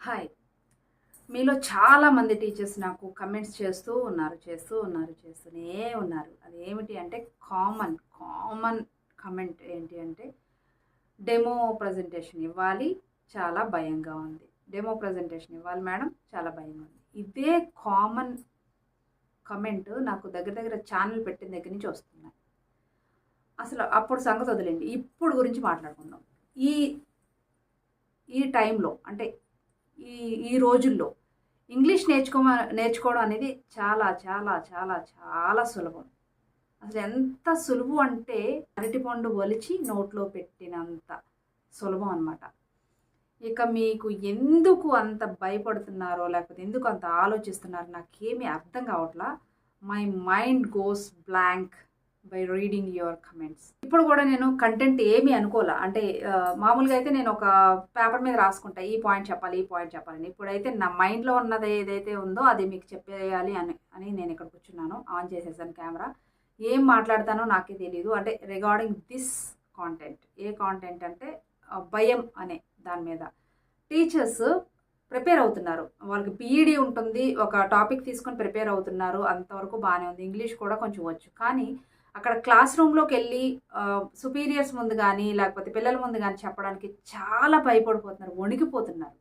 Hi. మీలో చాలామంది teachers నాకు కమెంట్స్ చేస్తూ ఉన్నారు చేస్తూ ఉన్నారు చేస్తూనే ఉన్నారు. అది ఏమిటి అంటే కామన్ కామన్ కమెంట్ ఏంటి అంటే డెమో ప్రజెంటేషన్ ఇవ్వాలి చాలా భయంగా ఉంది. డెమో ప్రజెంటేషన్ ఇవ్వాలి మేడం చాలా భయంగా ఉంది. ఇదే కామన్ కమెంట్ నాకు దగ్గర దగ్గర ఛానల్ పెట్టిన దగ్గర నుంచి వస్తున్నాయి. అసలు అప్పుడు సంగతి వదిలేండి ఇప్పుడు గురించి మాట్లాడుకుందాం. ఈ ఈ టైంలో అంటే ఈ ఈ రోజుల్లో ఇంగ్లీష్ నేర్చుకో నేర్చుకోవడం అనేది చాలా చాలా చాలా చాలా సులభం. అసలు ఎంత సులువు అంటే అరటిపండు ఒలిచి నోట్లో పెట్టినంత సులభం అనమాట ఇక మీకు ఎందుకు అంత భయపడుతున్నారో లేకపోతే ఎందుకు అంత ఆలోచిస్తున్నారో నాకేమీ అర్థం కావట్లా. My mind goes blank by reading your comments ఇప్పుడు కూడా నేను కంటెంట్ ఏమీ అనుకోలే. అంటే మామూలుగా అయితే నేను ఒక పేపర్ మీద రాసుకుంటా. ఈ పాయింట్ చెప్పాలి ఈ పాయింట్ చెప్పాలని ఇప్పుడైతే నా మైండ్లో ఉన్నది ఏదైతే ఉందో అది మీకు చెప్పేయాలి అని అని నేను ఇక్కడ కూర్చున్నాను. ఆన్ చేసేసాను కెమెరా ఏం మాట్లాడతానో నాకే తెలియదు అంటే రిగార్డింగ్ దిస్ కాంటెంట్ ఏ కాంటెంట్ అంటే భయం అనే దాని మీద. టీచర్స్ ప్రిపేర్ అవుతున్నారు. వాళ్ళకి పీఈడి ఉంటుంది. ఒక టాపిక్ తీసుకొని ప్రిపేర్ అవుతున్నారు. అంతవరకు బాగానే ఉంది. ఇంగ్లీష్ కూడా కొంచెం వచ్చు. కానీ అక్కడ క్లాస్ రూమ్లోకి వెళ్ళి సుపీరియర్స్ ముందు కానీ లేకపోతే పిల్లల ముందు కానీ చెప్పడానికి చాలా భయపడిపోతున్నారు వణికిపోతున్నారు.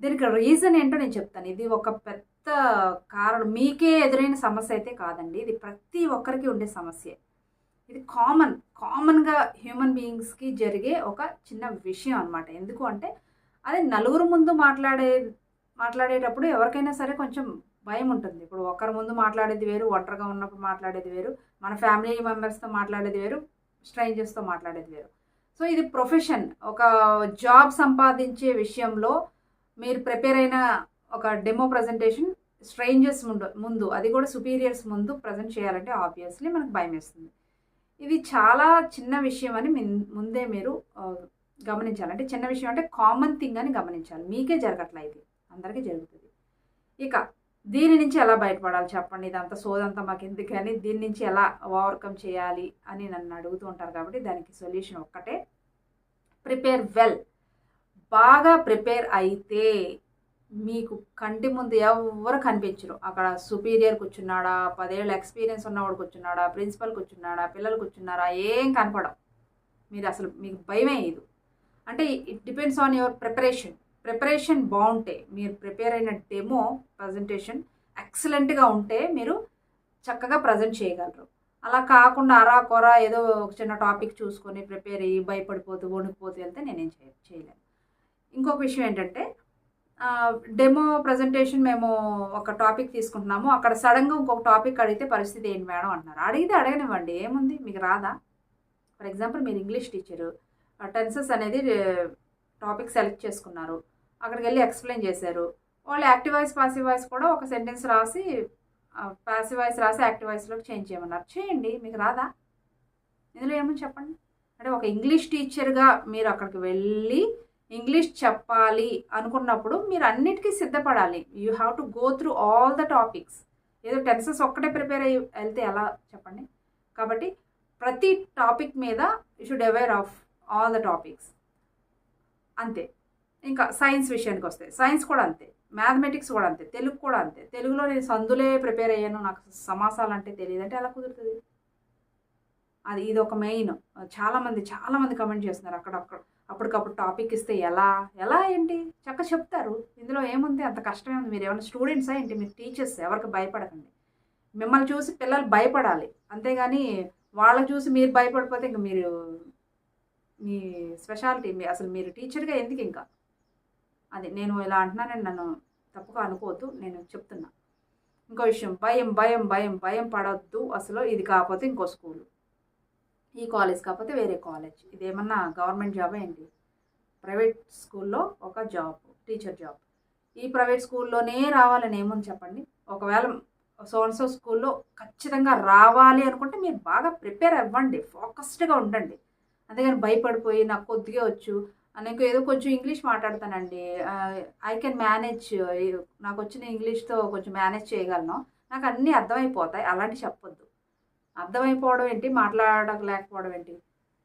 దీనికి రీజన్ ఏంటో నేను చెప్తాను. ఇది ఒక పెద్ద కారణం. మీకే ఎదురైన సమస్య అయితే కాదండి. ఇది ప్రతి ఒక్కరికి ఉండే సమస్య. ఇది కామన్. కామన్గా హ్యూమన్ బీయింగ్స్కి జరిగే ఒక చిన్న విషయం అనమాట ఎందుకు అంటే అదే నలుగురు ముందు మాట్లాడే మాట్లాడేటప్పుడు ఎవరికైనా సరే కొంచెం భయం ఉంటుంది ఇప్పుడు ఒకరి ముందు మాట్లాడేది వేరు ఒంటరిగా ఉన్నప్పుడు మాట్లాడేది వేరు మన ఫ్యామిలీ మెంబర్స్తో మాట్లాడేది వేరు స్ట్రేంజర్స్తో మాట్లాడేది వేరు. సో ఇది ప్రొఫెషన్. ఒక జాబ్ సంపాదించే విషయంలో మీరు ప్రిపేర్ అయిన ఒక డెమో ప్రజెంటేషన్ స్ట్రేంజర్స్ ముందు ముందు అది కూడా సుపీరియర్స్ ముందు ప్రజెంట్ చేయాలంటే ఆబ్వియస్లీ మనకు భయం వేస్తుంది. ఇది చాలా చిన్న విషయం అని ముందే మీరు గమనించాలి. అంటే చిన్న విషయం అంటే కామన్ థింగ్ అని గమనించాలి. మీకే జరగట్లా ఇది. అందరికీ జరుగుతుంది. ఇక దీని నుంచి ఎలా బయటపడాలి చెప్పండి? ఇదంతా సోదంతా మాకు ఎందుకు అని దీని నుంచి ఎలా ఓవర్కమ్ చేయాలి అని నన్ను అడుగుతూ ఉంటారు కాబట్టి దానికి సొల్యూషన్ ఒక్కటే. Prepare well. బాగా ప్రిపేర్ అయితే మీకు కంటి ముందు ఎవరు కనిపించరు. అక్కడ సుపీరియర్ కూర్చున్నాడా పదేళ్ళు ఎక్స్పీరియన్స్ ఉన్నవాడు కూర్చున్నాడా ప్రిన్సిపల్ కూర్చున్నాడా పిల్లలు కూర్చున్నారా ఏం కనపడం మీరు అసలు మీకు భయమే ఇది. అంటే it depends on your preparation. Preparation బాగుంటే మీరు ప్రిపేర్ అయిన డెమో ప్రజెంటేషన్ ఎక్సలెంట్గా ఉంటే మీరు చక్కగా ప్రజెంట్ చేయగలరు. అలా కాకుండా అరా కొర ఏదో ఒక చిన్న టాపిక్ చూసుకొని ప్రిపేర్ అయ్యి భయపడిపోతూ వణికిపోతూ వెళ్తే నేనేం చేయ చేయలేను. ఇంకొక విషయం ఏంటంటే డెమో ప్రజెంటేషన్ మేము ఒక టాపిక్ తీసుకుంటున్నాము. అక్కడ సడన్గా ఇంకొక టాపిక్ అడిగితే పరిస్థితి ఏంటి మేడం అంటున్నారు అడిగితే అడగనివ్వండి. ఏముంది? మీకు రాదా? ఫర్ ఎగ్జాంపుల్ మీరు ఇంగ్లీష్ టీచరు. టెన్సెస్ అనేది టాపిక్ సెలెక్ట్ చేసుకున్నారు. అక్కడికి వెళ్ళి ఎక్స్ప్లెయిన్ చేశారు. వాళ్ళు యాక్టివ్ వాయిస్ పాసివ్ వాయిస్ కూడా ఒక సెంటెన్స్ రాసి పాసివ్ వాయిస్ రాసి యాక్టివ్ వాయిస్లోకి చేంజ్ చేయమన్నారు. చేయండి మీకు రాదా? ఇందులో ఏమని చెప్పండి? అంటే ఒక ఇంగ్లీష్ టీచర్గా మీరు అక్కడికి వెళ్ళి ఇంగ్లీష్ చెప్పాలి అనుకున్నప్పుడు మీరు అన్నిటికీ సిద్ధపడాలి. You have to go through all the topics. ఏదో టెన్సెస్ ఒక్కటే ప్రిపేర్ అయ్యి వెళ్తే ఎలా? చెప్పండి. కాబట్టి ప్రతి టాపిక్ మీద you should aware of all the topics. అంతే. ఇంకా సైన్స్ విషయానికి వస్తే సైన్స్ కూడా అంతే. మ్యాథమెటిక్స్ కూడా అంతే. తెలుగు కూడా అంతే. తెలుగులో నేను సందులే ప్రిపేర్ అయ్యాను. నాకు సమాసాలు అంటే తెలియదు అంటే ఎలా కుదురుతుంది? అది ఇది ఒక మెయిన్. చాలామంది చాలామంది కమెంట్ చేస్తున్నారు అక్కడక్కడ. అప్పటికప్పుడు టాపిక్ ఇస్తే ఎలా? ఎలా ఏంటి? చక్క చెప్తారు. ఇందులో ఏముంది? అంత కష్టమే ఉంది. మీరు ఏమైనా స్టూడెంట్సా ఏంటి? మీరు టీచర్స్ ఎవరికి భయపడకండి. మిమ్మల్ని చూసి పిల్లలు భయపడాలి. అంతేగాని వాళ్ళని చూసి మీరు భయపడిపోతే ఇంక మీరు మీ స్పెషాలిటీ మీ అసలు మీరు టీచర్గా ఎందుకు ఇంకా? అది నేను ఇలా అంటున్నానని నన్ను తప్పుగా అనుకోవద్దు నేను చెప్తున్నా. ఇంకో విషయం భయం భయం భయం భయం పడవద్దు అసలు ఇది కాకపోతే ఇంకో స్కూల్. ఈ కాలేజ్ కాకపోతే వేరే కాలేజ్. ఇదేమన్నా గవర్నమెంట్ జాబ్ ఏంటి? ప్రైవేట్ స్కూల్లో ఒక జాబ్ టీచర్ జాబ్. ఈ ప్రైవేట్ స్కూల్లోనే రావాలని ఏముంది చెప్పండి? ఒకవేళ సోన్సో స్కూల్లో ఖచ్చితంగా రావాలి అనుకుంటే మీరు బాగా ప్రిపేర్ అవ్వండి ఫోకస్డ్గా ఉండండి. అంతేగాని భయపడిపోయి నాకు కొద్దిగా వచ్చు. నాకు ఏదో కొంచెం ఇంగ్లీష్ మాట్లాడతానండి. ఐ కెన్ మేనేజ్ నాకు వచ్చిన ఇంగ్లీష్తో కొంచెం మేనేజ్ చేయగలను. నాకు అన్నీ అర్థమైపోతాయి. అలాంటి చెప్పొద్దు. అర్థమైపోవడం ఏంటి? మాట్లాడలేకపోవడం ఏంటి?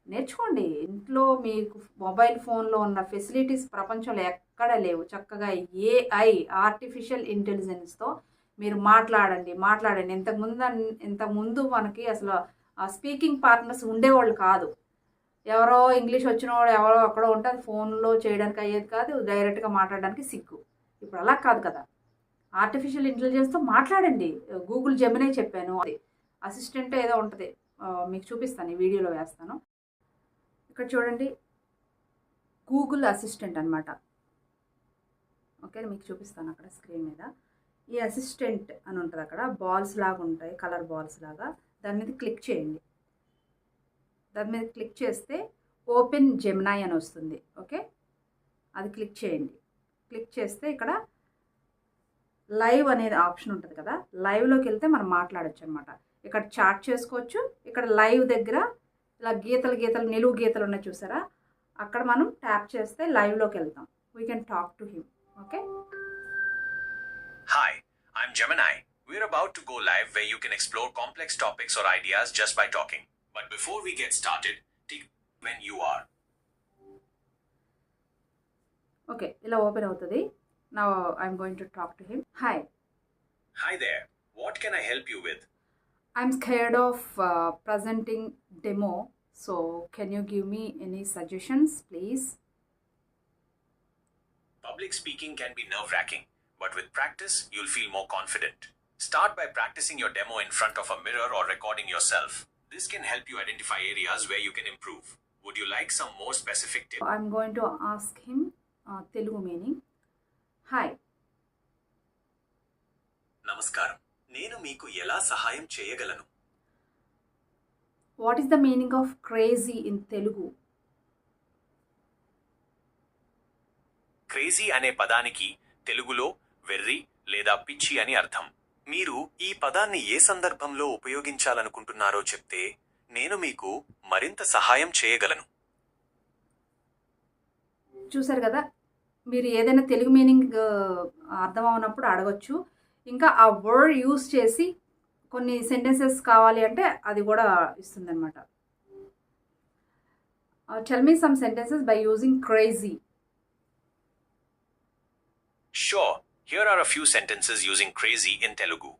నేర్చుకోండి. ఇంట్లో మీకు మొబైల్ ఫోన్లో ఉన్న ఫెసిలిటీస్ ప్రపంచంలో ఎక్కడ లేవు. చక్కగా ఏఐ ఆర్టిఫిషియల్ ఇంటెలిజెన్స్తో మీరు మాట్లాడండి. మాట్లాడండి. ఇంతకుముందు ఇంతకుముందు మనకి అసలు స్పీకింగ్ పార్ట్నర్స్ ఉండేవాళ్ళు కాదు. ఎవరో ఇంగ్లీష్ వచ్చిన వాడు ఎవరో అక్కడో ఉంటే అది ఫోన్లో చేయడానికి అయ్యేది కాదు డైరెక్ట్గా మాట్లాడడానికి సిగ్గు. ఇప్పుడు అలా కాదు కదా. ఆర్టిఫిషియల్ ఇంటెలిజెన్స్తో మాట్లాడండి. గూగుల్ జెమినే చెప్పాను. అది అసిస్టెంట్ ఏదో ఉంటుంది. మీకు చూపిస్తాను ఈ వీడియోలో వేస్తాను. ఇక్కడ చూడండి. గూగుల్ అసిస్టెంట్ అనమాట ఓకే మీకు చూపిస్తాను అక్కడ స్క్రీన్ మీద. ఈ అసిస్టెంట్ అని ఉంటుంది అక్కడ. బాల్స్ లాగా ఉంటాయి కలర్ బాల్స్ లాగా. దాని మీద క్లిక్ చేయండి. దాని మీద క్లిక్ చేస్తే ఓపెన్ జెమినాయ్ అని వస్తుంది. ఓకే? అది క్లిక్ చేయండి. క్లిక్ చేస్తే ఇక్కడ లైవ్ అనేది ఆప్షన్ ఉంటుంది కదా? లైవ్లోకి వెళ్తే మనం మాట్లాడొచ్చు అనమాట ఇక్కడ చాట్ చేసుకోవచ్చు. ఇక్కడ లైవ్ దగ్గర ఇలా గీతలు గీతలు నిలువు గీతలు ఉన్నాయి చూసారా? అక్కడ మనం ట్యాప్ చేస్తే లైవ్లోకి వెళ్తాం. We can talk to him okay? Hi I'm Gemini We're about to go live where you can explore complex topics or ideas just by talking. But before we get started, take when you are. Okay ఇలా open అవుతుంది నా I'm going to talk to him hi Hi there. What can I help you with? I'm scared of uh, presenting demo. So can you give me any suggestions, please? Public speaking can be nerve wracking, but with practice, you'll feel more confident. Start by practicing your demo in front of a mirror or recording yourself. This can help you identify areas where you can improve. Would you like some more specific tips? I'm going to ask him uh, Telugu meaning. Hi, నమస్కారం నేను మీకు ఎలా సహాయం చేయగలను what is the meaning of crazy in Telugu? Crazy అనే పదానికి తెలుగులో వెర్రి లేదా పిచ్చి అని అర్థం మీరు ఈ పదాన్ని ఏ సందర్భంలో ఉపయోగించాలనుకుంటున్నారో చెప్తే నేను మీకు మరింత సహాయం చేయగలను. చూసారు కదా? మీరు ఏదైనా తెలుగు మీనింగ్ అర్థం అవనప్పుడు అడగొచ్చు. ఇంకా ఆ వర్డ్ యూస్ చేసి కొన్ని సెంటెన్సెస్ కావాలి అంటే అది కూడా ఇస్తుంది అనమాట tell me some sentences by using crazy sure Here are a few sentences using crazy in Telugu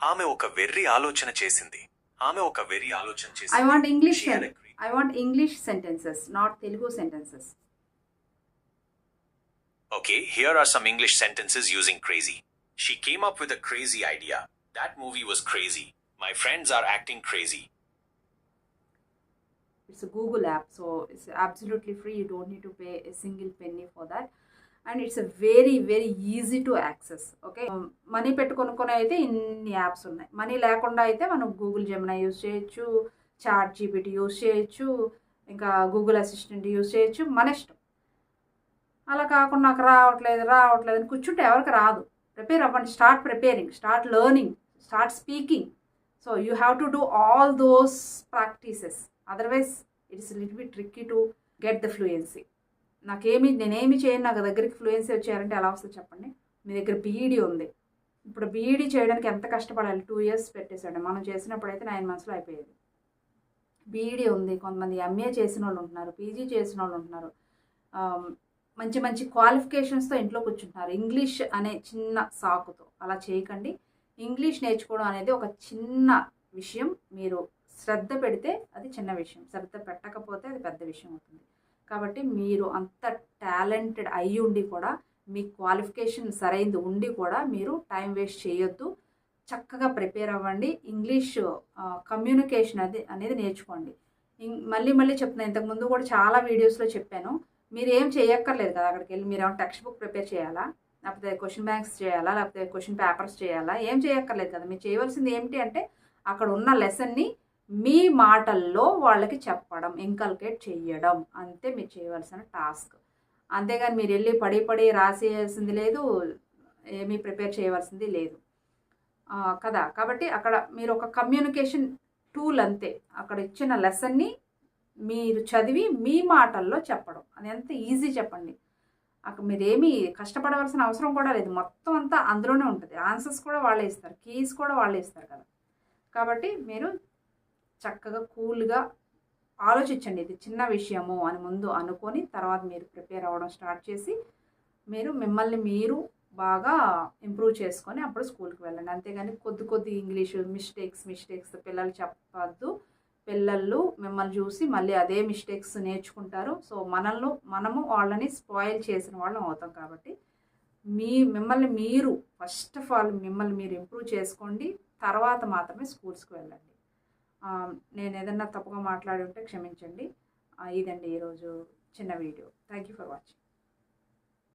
ఆమె ఒక వెర్రి ఆలోచన చేసింది ఆమె ఒక వెర్రి ఆలోచన ఐ చేసింది want English She had a cra- I want English sentences not Telugu sentences Okay, here are some English sentences using crazy. She came up with a crazy idea. That movie was crazy. My friends are acting crazy. it's a google app so it's absolutely free you don't need to pay a single penny for that And it's very very easy to access okay? Um, money పెట్టుకొనుకొని అయితే ఇన్ని apps ఉన్నాయి. Money లేకుండా అయితే మనం Google Gemini use చేయొచ్చు chat జీబీటీ use చేయొచ్చు ఇంకా Google assistant use చేయొచ్చు మన ఇష్టం. అలా కాకుండా నాకు రావట్లేదు రావట్లేదు అని కూర్చుంటే ఎవరికి రాదు. ప్రిపేర్ అవ్వండి start preparing start learning start speaking so you have to do all those practices otherwise it's lit be tricky to get the fluency నాకేమి నేనేమి చేయను. నాకు దగ్గరికి ఫ్లూయెన్సీ వచ్చారంటే ఎలా వస్తుంది చెప్పండి? మీ దగ్గర బీఈడీ ఉంది. ఇప్పుడు బీఈడీ చేయడానికి ఎంత కష్టపడాలి? టూ ఇయర్స్ పెట్టేశాడు. మనం చేసినప్పుడు అయితే నైన్ మంత్స్లో అయిపోయేది. బీఈడీ ఉంది. కొంతమంది ఎంఏ చేసిన వాళ్ళు ఉంటున్నారు. పీజీ చేసిన వాళ్ళు ఉంటున్నారు. మంచి మంచి క్వాలిఫికేషన్స్తో ఇంట్లో కూర్చుంటున్నారు. ఇంగ్లీష్ అనే చిన్న సాకుతో. అలా చేయకండి. ఇంగ్లీష్ నేర్చుకోవడం అనేది ఒక చిన్న విషయం. మీరు శ్రద్ధ పెడితే అది చిన్న విషయం. శ్రద్ధ పెట్టకపోతే అది పెద్ద విషయం అవుతుంది. కాబట్టి మీరు అంత టాలెంటెడ్ అయ్యి ఉండి కూడా మీ క్వాలిఫికేషన్ సరైంది ఉండి కూడా మీరు టైం వేస్ట్ చేయొద్దు. చక్కగా ప్రిపేర్ అవ్వండి. ఇంగ్లీష్ కమ్యూనికేషన్ అది అనేది నేర్చుకోండి. మళ్ళీ మళ్ళీ చెప్తున్నాను ఇంతకుముందు కూడా చాలా వీడియోస్లో చెప్పాను. మీరు ఏం చేయక్కర్లేదు కదా అక్కడికి వెళ్ళి మీరు ఏమైనా టెక్స్ట్ బుక్ ప్రిపేర్ చేయాలా? లేకపోతే క్వశ్చన్ బ్యాంక్స్ చేయాలా? లేకపోతే క్వశ్చన్ పేపర్స్ చేయాలా? ఏం చేయక్కర్లేదు కదా. మీరు చేయవలసింది ఏమిటి అంటే అక్కడ ఉన్న లెసన్ని మీ మాటల్లో వాళ్ళకి చెప్పడం ఇంకల్కేట్ చేయడం అంతే మీరు చేయవలసిన టాస్క్ అంతేగాని మీరు వెళ్ళి పడి పడి రాసేయాల్సింది లేదు ఏమీ ప్రిపేర్ చేయవలసింది లేదు. కదా? కాబట్టి అక్కడ మీరు ఒక కమ్యూనికేషన్ టూల్ అంతే. అక్కడ ఇచ్చిన లెసన్ని మీరు చదివి మీ మాటల్లో చెప్పడం. అది ఎంత ఈజీ చెప్పండి. అక్కడ మీరేమీ కష్టపడవలసిన అవసరం కూడా లేదు. మొత్తం అంతా అందులోనే ఉంటుంది. ఆన్సర్స్ కూడా వాళ్ళే ఇస్తారు. కీస్ కూడా వాళ్ళే ఇస్తారు కదా? కాబట్టి మీరు చక్కగా కూల్గా ఆలోచించండి. ఇది చిన్న విషయము అని ముందు అనుకొని తర్వాత మీరు ప్రిపేర్ అవ్వడం స్టార్ట్ చేసి మీరు మిమ్మల్ని మీరు బాగా ఇంప్రూవ్ చేసుకొని అప్పుడు స్కూల్కి వెళ్ళండి. అంతేగాని కొద్ది కొద్ది ఇంగ్లీషు మిస్టేక్స్ మిస్టేక్స్ పిల్లలు చెప్పద్దు. పిల్లలు మిమ్మల్ని చూసి మళ్ళీ అదే మిస్టేక్స్ నేర్చుకుంటారు. సో మనల్ని మనము వాళ్ళని స్పాయిల్ చేసిన వాళ్ళం అవుతాం కాబట్టి మీ మిమ్మల్ని మీరు ఫస్ట్ ఆఫ్ ఆల్ మిమ్మల్ని మీరు ఇంప్రూవ్ చేసుకోండి. తర్వాత మాత్రమే స్కూల్స్కి వెళ్ళండి. నేను ఏదన్నా తప్పుగా మాట్లాడి ఉంటే క్షమించండి. ఇదండి ఈరోజు చిన్న video. Thank you for watching